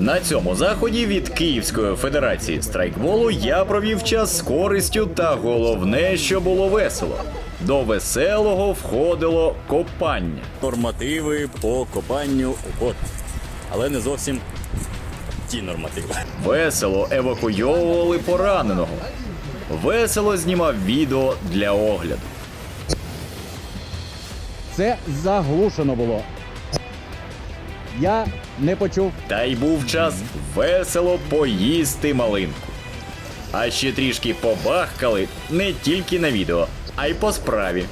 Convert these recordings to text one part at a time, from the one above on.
На цьому заході від Київської федерації страйкболу я провів час з користю та головне, що було весело. До веселого входило копання. Нормативи по копанню от. Але не зовсім ті нормативи. Весело евакуйовували пораненого. Весело знімав відео для огляду. Це заглушено було. Я не почув. Та й був час весело поїсти малинку. А ще трішки побахкали не тільки на відео, а й по справі.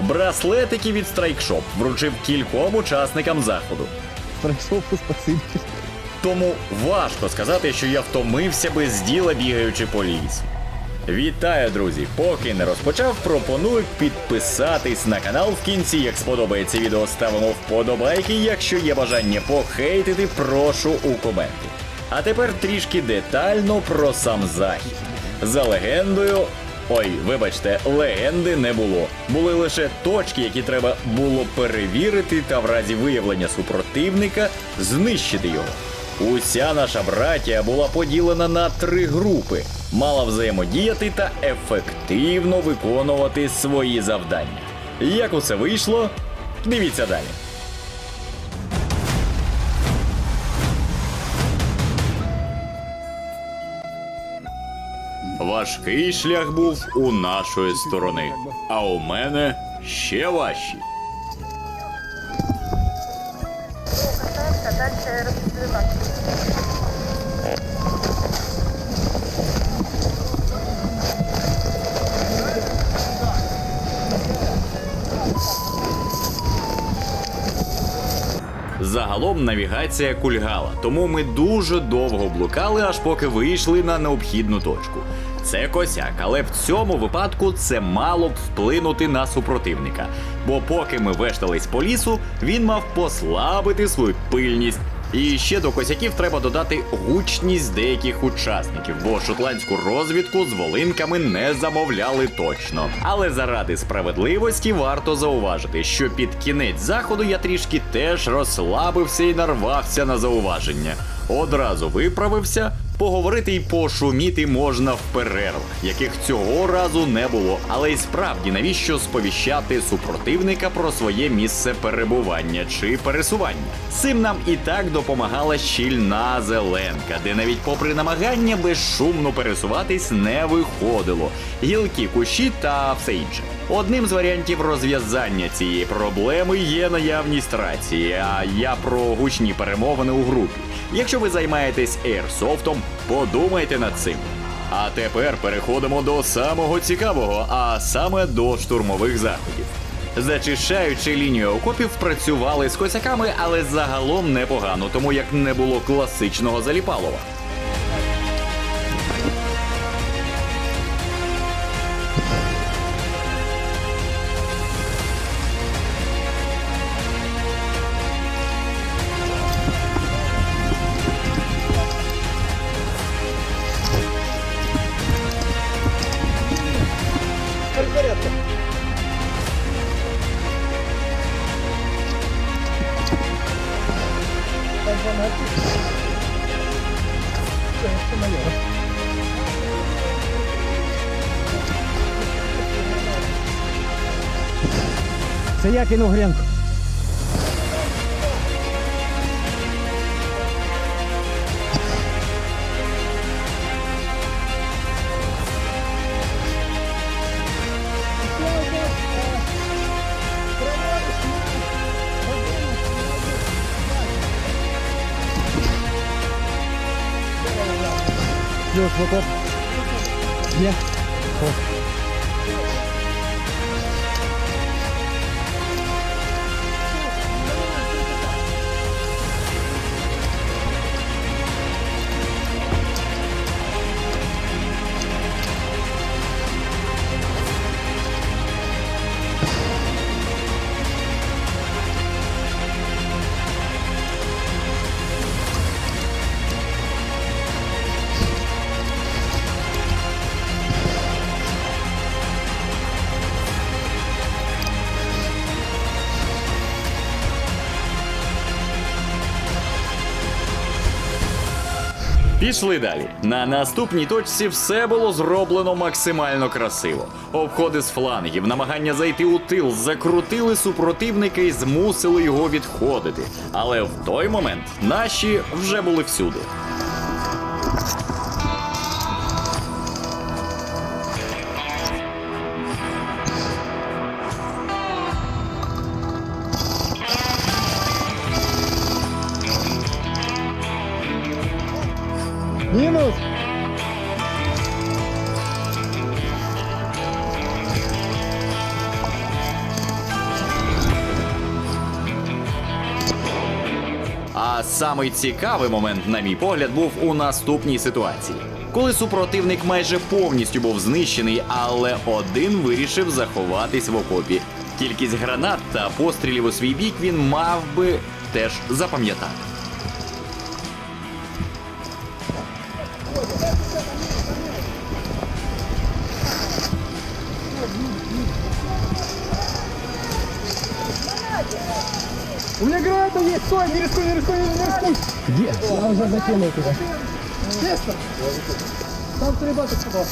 Браслетики від Страйкшоп вручив кільком учасникам заходу. Пройшов спасибі. Тому важко сказати, що я втомився без діла бігаючи по лісу. Вітаю, друзі! Поки не розпочав, пропоную підписатись на канал в кінці. Як сподобається відео, ставимо вподобайки. Якщо є бажання похейтити, прошу у коменти. А тепер трішки детально про сам захід. За легендою. Ой, вибачте, легенди не було. Були лише точки, які треба було перевірити та в разі виявлення супротивника знищити його. Уся наша братія була поділена на три групи, мала взаємодіяти та ефективно виконувати свої завдання. Як усе вийшло? Дивіться далі. Важкий шлях був у нашої сторони, а у мене ще важчі. Загалом навігація кульгала, тому ми дуже довго блукали, аж поки вийшли на необхідну точку. Це косяк, але в цьому випадку це мало б вплинути на супротивника. Бо поки ми вештались по лісу, він мав послабити свою пильність. І ще до косяків треба додати гучність деяких учасників, бо шотландську розвідку з волинками не замовляли точно. Але заради справедливості варто зауважити, що під кінець заходу я трішки теж розслабився і нарвався на зауваження. Одразу виправився. Поговорити й пошуміти можна в перервах, яких цього разу не було. Але й справді навіщо сповіщати супротивника про своє місце перебування чи пересування? Цим нам і так допомагала щільна зеленка, де навіть попри намагання безшумно пересуватись не виходило. Гілки, кущі та все інше. Одним з варіантів розв'язання цієї проблеми є наявність рації, а я про гучні перемовини у групі. Якщо ви займаєтесь ейрсофтом, подумайте над цим. А тепер переходимо до самого цікавого, а саме до штурмових заходів. Зачищаючи лінію окопів, працювали з косяками, але загалом непогано, тому як не було класичного заліпалова. Це я кинув гренку. Плюс в окоп. Є. О. Пішли далі. На наступній точці все було зроблено максимально красиво. Обходи з флангів, намагання зайти у тил, закрутили супротивника і змусили його відходити. Але в той момент наші вже були всюди. А самий цікавий момент, на мій погляд, був у наступній ситуації. Коли супротивник майже повністю був знищений, але один вирішив заховатись в окопі. Кількість гранат та пострілів у свій бік він мав би теж запам'ятати. У меня граната есть! Стой, не рискуй, не рискуй, не рискуй! Где? Я уже закинул туда. Честно? Там три бати сюда.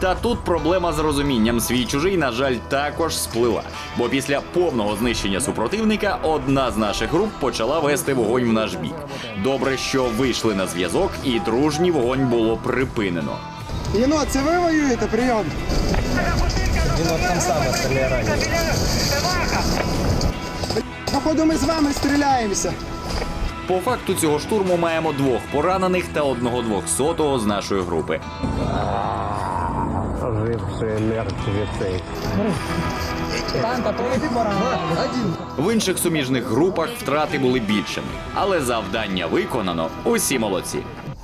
Та тут проблема з розумінням свій чужий, на жаль, також сплила. Бо після повного знищення супротивника одна з наших груп почала вести вогонь в наш бік. Добре, що вийшли на зв'язок, і дружній вогонь було припинено. Єнот, це ви воюєте? Прийом. Походу ми з вами стріляємося. По факту цього штурму маємо двох поранених та одного двохсотого з нашої групи. В інших суміжних групах втрати були більшими, але завдання виконано. Усі молодці.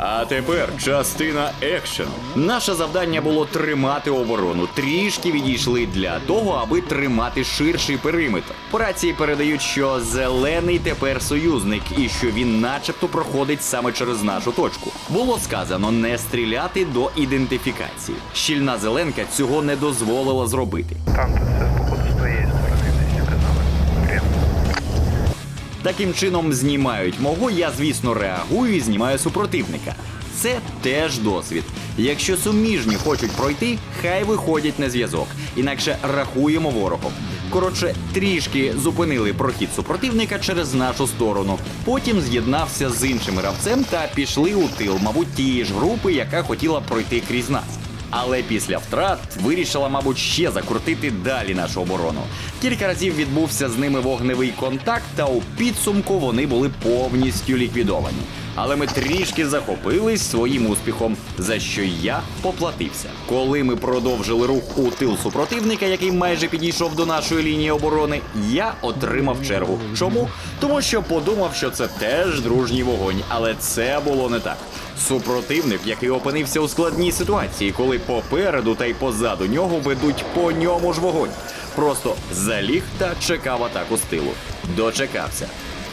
А тепер частина екшену. Наше завдання було тримати оборону. Трішки відійшли для того, аби тримати ширший периметр. По рації передають, що зелений тепер союзник і що він, начебто, проходить саме через нашу точку. Було сказано не стріляти до ідентифікації. Щільна зеленка цього не дозволила зробити. Там Таким чином знімають мого, я звісно реагую і знімаю супротивника. Це теж досвід. Якщо суміжні хочуть пройти, хай виходять на зв'язок, інакше рахуємо ворогом. Коротше, трішки зупинили прохід супротивника через нашу сторону. Потім з'єднався з іншим гравцем та пішли у тил, мабуть, тієї ж групи, яка хотіла пройти крізь нас. Але після втрат вирішила, мабуть, ще закрутити далі нашу оборону. Кілька разів відбувся з ними вогневий контакт, та у підсумку вони були повністю ліквідовані. Але ми трішки захопились своїм успіхом, за що я поплатився. Коли ми продовжили рух у тил супротивника, який майже підійшов до нашої лінії оборони, я отримав чергу. Чому? Тому що подумав, що це теж дружній вогонь, але це було не так. Супротивник, який опинився у складній ситуації, коли попереду та й позаду нього ведуть по ньому ж вогонь. Просто заліг та чекав атаку з тилу. Дочекався.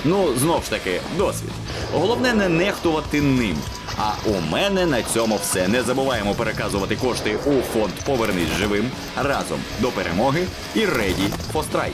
Ну, знов ж таки, досвід. Головне не нехтувати ним. А у мене на цьому все. Не забуваємо переказувати кошти у фонд Повернись живим разом до перемоги і for Strike.